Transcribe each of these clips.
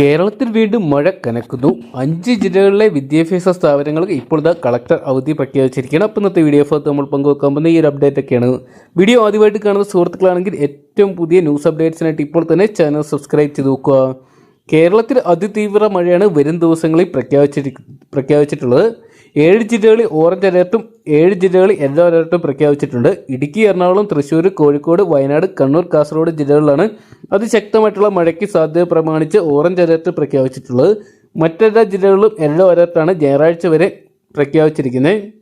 കേരളത്തിൽ വീണ്ടും മഴ കനക്കുന്നു. അഞ്ച് ജില്ലകളിലെ വിദ്യാഭ്യാസ സ്ഥാപനങ്ങൾക്ക് ഇപ്പോഴത്തെ കളക്ടർ അവധി പ്രഖ്യാപിച്ചിരിക്കുകയാണ്. അപ്പോൾ ഇന്നത്തെ വീഡിയോ ഭാഗത്ത് നമ്മൾ പങ്കുവെക്കാൻ പോകുന്ന ഈ ഒരു അപ്ഡേറ്റ് ഒക്കെയാണ്. വീഡിയോ ആദ്യമായിട്ട് കാണുന്ന സുഹൃത്തുക്കളാണെങ്കിൽ ഏറ്റവും പുതിയ ന്യൂസ് അപ്ഡേറ്റ്സിനായിട്ട് ഇപ്പോൾ തന്നെ ചാനൽ സബ്സ്ക്രൈബ് ചെയ്ത് നോക്കുക. കേരളത്തിൽ അതിതീവ്ര മഴയാണ് വരും ദിവസങ്ങളിൽ പ്രഖ്യാപിച്ചിരി പ്രഖ്യാപിച്ചിട്ടുള്ളത്. ഏഴ് ജില്ലകളിൽ ഓറഞ്ച് അലർട്ടും ഏഴ് ജില്ലകളിൽ യെല്ലോ അലർട്ടും പ്രഖ്യാപിച്ചിട്ടുണ്ട്. ഇടുക്കി എറണാകുളം തൃശ്ശൂർ കോഴിക്കോട് വയനാട് കണ്ണൂർ കാസർഗോഡ് ജില്ലകളിലാണ് അതിശക്തമായിട്ടുള്ള മഴയ്ക്ക് സാധ്യത പ്രമാണിച്ച് ഓറഞ്ച് അലർട്ട് പ്രഖ്യാപിച്ചിട്ടുള്ളത്. മറ്റെല്ലാ ജില്ലകളിലും യെല്ലോ അലർട്ടാണ് ഞായറാഴ്ച വരെ പ്രഖ്യാപിച്ചിരിക്കുന്നത്.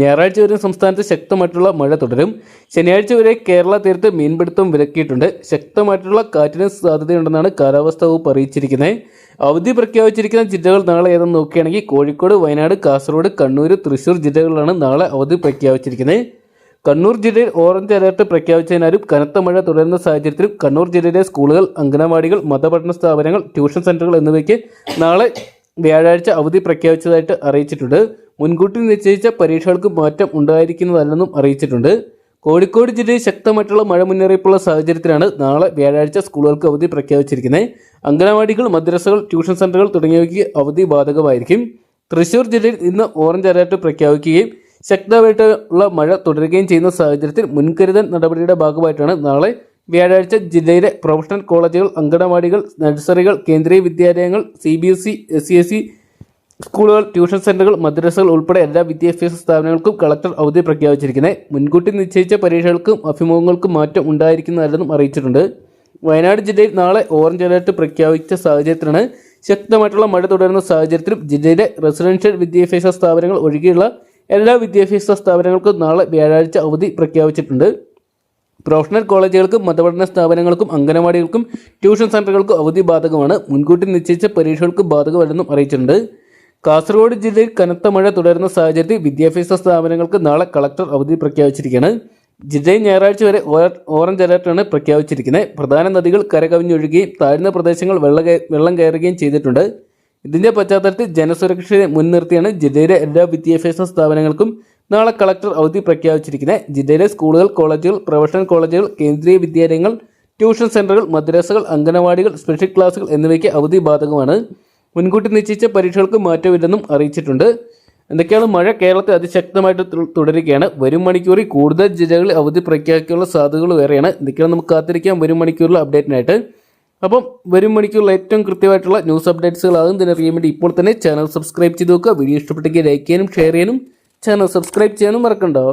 ഞായറാഴ്ച വരെ സംസ്ഥാനത്ത് ശക്തമായിട്ടുള്ള മഴ തുടരും. ശനിയാഴ്ച വരെ കേരള തീരത്ത് മീൻപിടുത്തം വിലക്കിയിട്ടുണ്ട്. ശക്തമായിട്ടുള്ള കാറ്റിന് സാധ്യതയുണ്ടെന്നാണ് കാലാവസ്ഥാ വകുപ്പ് അറിയിച്ചിരിക്കുന്നത്. അവധി പ്രഖ്യാപിച്ചിരിക്കുന്ന ജില്ലകൾ നാളെ ഏതെന്ന് നോക്കുകയാണെങ്കിൽ കോഴിക്കോട് വയനാട് കാസർഗോഡ് കണ്ണൂർ തൃശൂർ ജില്ലകളിലാണ് നാളെ അവധി പ്രഖ്യാപിച്ചിരിക്കുന്നത്. കണ്ണൂർ ജില്ലയിൽ ഓറഞ്ച് അലർട്ട് പ്രഖ്യാപിച്ചതിനാലും കനത്ത മഴ തുടരുന്ന സാഹചര്യത്തിലും കണ്ണൂർ ജില്ലയിലെ സ്കൂളുകൾ അംഗനവാടികൾ മതപഠന സ്ഥാപനങ്ങൾ ട്യൂഷൻ സെന്ററുകൾ എന്നിവയ്ക്ക് നാളെ വ്യാഴാഴ്ച അവധി പ്രഖ്യാപിച്ചതായിട്ട് അറിയിച്ചിട്ടുണ്ട്. മുൻകൂട്ടി നിശ്ചയിച്ച പരീക്ഷകൾക്ക് മാറ്റം ഉണ്ടായിരിക്കുന്നതല്ലെന്നും അറിയിച്ചിട്ടുണ്ട്. കോഴിക്കോട് ജില്ലയിൽ ശക്തമായിട്ടുള്ള മഴ മുന്നറിയിപ്പുള്ള സാഹചര്യത്തിലാണ് നാളെ വ്യാഴാഴ്ച സ്കൂളുകൾക്ക് അവധി പ്രഖ്യാപിച്ചിരിക്കുന്നത്. അംഗനവാടികൾ മദ്രസകൾ ട്യൂഷൻ സെന്ററുകൾ തുടങ്ങിയവയ്ക്ക് അവധി ബാധകമായിരിക്കും. തൃശൂർ ജില്ലയിൽ ഇന്ന് ഓറഞ്ച് അലർട്ട് പ്രഖ്യാപിക്കുകയും ശക്തമായിട്ടുള്ള മഴ തുടരുകയും ചെയ്യുന്ന സാഹചര്യത്തിൽ മുൻകരുതൽ നടപടിയുടെ ഭാഗമായിട്ടാണ് നാളെ വ്യാഴാഴ്ച ജില്ലയിലെ പ്രൊഫഷണൽ കോളേജുകൾ അങ്കണവാടികൾ നഴ്സറികൾ കേന്ദ്രീയ വിദ്യാലയങ്ങൾ C B S C S C S C സ്കൂളുകൾ ട്യൂഷൻ സെന്ററുകൾ മദ്രസകൾ ഉൾപ്പെടെ എല്ലാ വിദ്യാഭ്യാസ സ്ഥാപനങ്ങൾക്കും കളക്ടർ അവധി പ്രഖ്യാപിച്ചിരിക്കുന്നത്. മുൻകൂട്ടി നിശ്ചയിച്ച പരീക്ഷകൾക്കും അഭിമുഖങ്ങൾക്കും മാറ്റം ഉണ്ടായിരിക്കുന്നതല്ലെന്നും അറിയിച്ചിട്ടുണ്ട്. വയനാട് ജില്ലയിൽ നാളെ ഓറഞ്ച് അലർട്ട് പ്രഖ്യാപിച്ച സാഹചര്യത്തിലാണ് ശക്തമായിട്ടുള്ള മഴ തുടരുന്ന സാഹചര്യത്തിലും ജില്ലയിലെ റെസിഡൻഷ്യൽ വിദ്യാഭ്യാസ സ്ഥാപനങ്ങൾ ഒഴികെയുള്ള എല്ലാ വിദ്യാഭ്യാസ സ്ഥാപനങ്ങൾക്കും നാളെ വ്യാഴാഴ്ച അവധി പ്രഖ്യാപിച്ചിട്ടുണ്ട്. പ്രൊഫഷണൽ കോളേജുകൾക്കും മതപഠന സ്ഥാപനങ്ങൾക്കും അംഗനവാടികൾക്കും ട്യൂഷൻ സെന്ററുകൾക്കും അവധി ബാധകമാണ്. മുൻകൂട്ടി നിശ്ചയിച്ച പരീക്ഷകൾക്ക് ബാധകമല്ലെന്നും അറിയിച്ചിട്ടുണ്ട്. കാസർഗോഡ് ജില്ലയിൽ കനത്ത മഴ തുടരുന്ന സാഹചര്യത്തിൽ വിദ്യാഭ്യാസ സ്ഥാപനങ്ങൾക്ക് നാളെ കളക്ടർ അവധി പ്രഖ്യാപിച്ചിരിക്കുകയാണ്. ജില്ലയിൽ ഞായറാഴ്ച വരെ ഓറഞ്ച് അലർട്ടാണ് പ്രഖ്യാപിച്ചിരിക്കുന്നത്. പ്രധാന നദികൾ കരകവിഞ്ഞൊഴുകുകയും താഴ്ന്ന പ്രദേശങ്ങൾ വെള്ള കയറുകയും ചെയ്തിട്ടുണ്ട്. ഇതിന്റെ പശ്ചാത്തലത്തിൽ ജനസുരക്ഷയെ മുൻനിർത്തിയാണ് ജില്ലയിലെ എല്ലാ വിദ്യാഭ്യാസ സ്ഥാപനങ്ങൾക്കും നാളെ കളക്ടർ അവധി പ്രഖ്യാപിച്ചിരിക്കുന്നത്. ജില്ലയിലെ സ്കൂളുകൾ കോളേജുകൾ പ്രൊഫഷണൽ കോളേജുകൾ കേന്ദ്രീയ വിദ്യാലയങ്ങൾ ട്യൂഷൻ സെന്ററുകൾ മദ്രസകൾ അംഗനവാടികൾ സ്പെഷ്യൽ ക്ലാസുകൾ എന്നിവയ്ക്ക് അവധി ബാധകമാണ്. മുൻകൂട്ടി നിശ്ചയിച്ച പരീക്ഷകൾക്ക് മാറ്റമില്ലെന്നും അറിയിച്ചിട്ടുണ്ട്. എന്തൊക്കെയാണ് മഴ? കേരളത്തിൽ അതിശക്തമായിട്ട് തുടരുകയാണ്. വരും മണിക്കൂറിൽ കൂടുതൽ ജില്ലകളിൽ അവധി പ്രഖ്യാപിക്കാനുള്ള സാധ്യതകൾ വേറെയാണ്. എന്തൊക്കെയാണ് നമുക്ക് കാത്തിരിക്കാം വരും മണിക്കൂറിലെ അപ്ഡേറ്റിനായിട്ട്. അപ്പം വരും മണിക്കൂറിൽ ഏറ്റവും കൃത്യമായിട്ടുള്ള ന്യൂസ് അപ്ഡേറ്റ്സുകൾ ആകും തന്നെ അറിയാൻ വേണ്ടി ഇപ്പോൾ തന്നെ ചാനൽ സബ്സ്ക്രൈബ് ചെയ്ത് നോക്കുക വീഡിയോ ഇഷ്ടപ്പെട്ടെങ്കിൽ ലൈക്ക് ചെയ്യാനും ഷെയർ ചെയ്യാനും ചാനൽ സബ്സ്ക്രൈബ് ചെയ്യാനും മറക്കണ്ടോ.